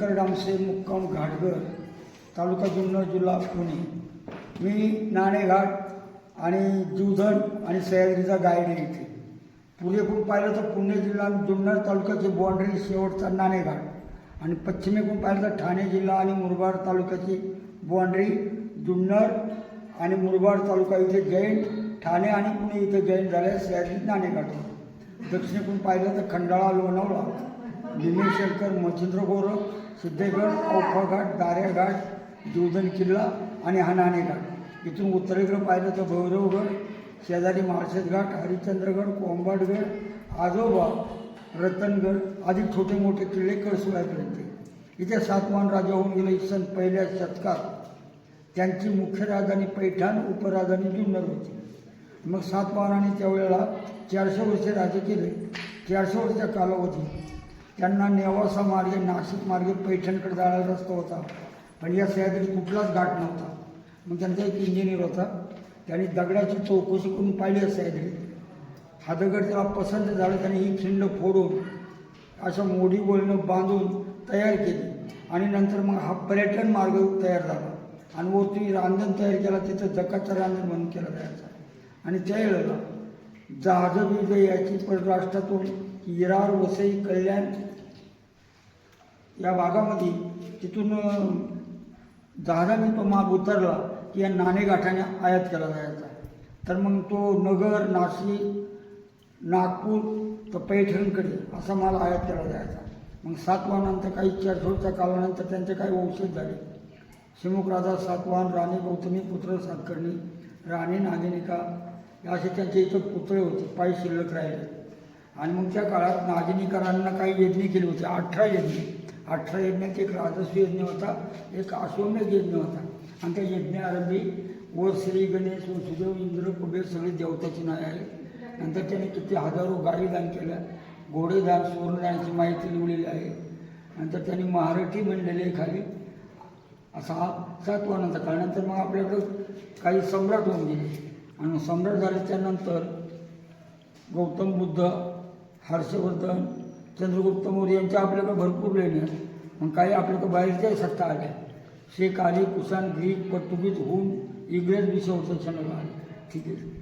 शंकर डामसे मुक्काम घाटगर तालुका जुन्नर जिल्हा पुणे. मी नाणेघाट आणि जुधन आणि सह्याद्रीचा गाईड आहे इथे. पूर्वेकडून पाहिलं तर पुणे जिल्हा आणि जुन्नर तालुक्याची बाँड्री शेवटचा नाणेघाट आणि पश्चिमेकडून पाहिलं तर ठाणे जिल्हा आणि मुरबाड तालुक्याची बाँड्री जुन्नर आणि मुरबाड तालुका इथे जैन ठाणे आणि पुणे इथे जैन झाले सह्याद्री नाणेघाट. दक्षिणेकडून पाहिलं तर खंडाळा लोणावळा. भीमेशंकर मच्छिंद्रगौर सिद्धेगड औफाघाट दाऱ्याघाट दुर्धन किल्ला आणि हा घाट. इथून उत्तरेकडे पाहिलं तर भैरवगड शेजारी माळशेजघाट हरिश्चंद्रगड कोंबाडगड आजोबा रतनगड आदी छोटे मोठे किल्ले कळसुळ्यापर्यंत इथे सातवाहन राजा होऊन गेले सन पहिल्या शतकात. त्यांची मुख्य राजधानी पैठण उपराजधानी जुन्नर होती. मग सातवाहनाने त्यावेळेला चारशे वर्षे राज्य केले. चारशे वर्षाच्या कालावधी त्यांना नेवासा मार्गे नाशिक मार्गे पैठणकडे जाणारा रस्ता होता. पण या सह्याद्रीत कुठलाच घाट नव्हता. मग त्यांचा एक इंजिनियर होता. त्यांनी दगडाची चौकशी करून पाहिली या सह्याद्रीत. हा दगड त्याला पसंत झालं त्याने ही खिंड फोडून अशा मोडी बोलणं बांधून तयार केली. आणि नंतर मग हा पर्यटन मार्ग तयार झाला. आणि वरती रांजण तयार केला तिथं जकाचं रांजण म्हणून केलं जायचं. आणि त्यावेळेला जहाजं बीज याची परराष्ट्रातून इरार वसई कल्याण या भागामध्ये तिथून जहाजा जहाजाने तो माल उतरला की या नाणेगाठाने आयात केला जायचा. तर मग तो नगर नाशिक नागपूर तर पैठणकडे असा माल आयात केला जायचा. मग सातवाहनानंतर काही चारशोच्या कालानंतर त्यांचे काही वंशज झाले. शिमुखराजा सातवाहन राणी गौतमी पुत्र सातकर्णी राणी नागिनिका या असे त्यांचे इथं पुतळे होते पायी शिल्लक राहिले. आणि मग त्या काळात नागिनीकरांना काही यज्ञ केले होते अठरा यज्ञ. अठरा यज्ञात एक राजस्व यज्ञ होता एक अश्वमेध यज्ञ होता. आणि त्या यज्ञारंभी व श्री गणेश वसुदेव इंद्र कुबेर सगळे देवताची नावे आहेत नंतर त्याने किती हजारो गायी दान केल्या. घोडेदान सुवर्णदानाची माहिती लिहिलेली आहे. नंतर त्यांनी महारठी आहे खाली. असा हा सातवानाचा काळ. नंतर मग आपल्याकडं काही सम्राट होऊन गेले. आणि सम्राट झाल्याच्यानंतर गौतम बुद्ध हर्षवर्धन चंद्रगुप्त मौर्य यांच्या आपल्याकडे भरपूर लेणी आहेत मग काही आपल्याकडं बाहेरच्याही सत्ता आल्या. शेख आली कुसान ग्रीक पोर्तुगीज हुन इंग्रज विषय होतं आले. ठीक आहे.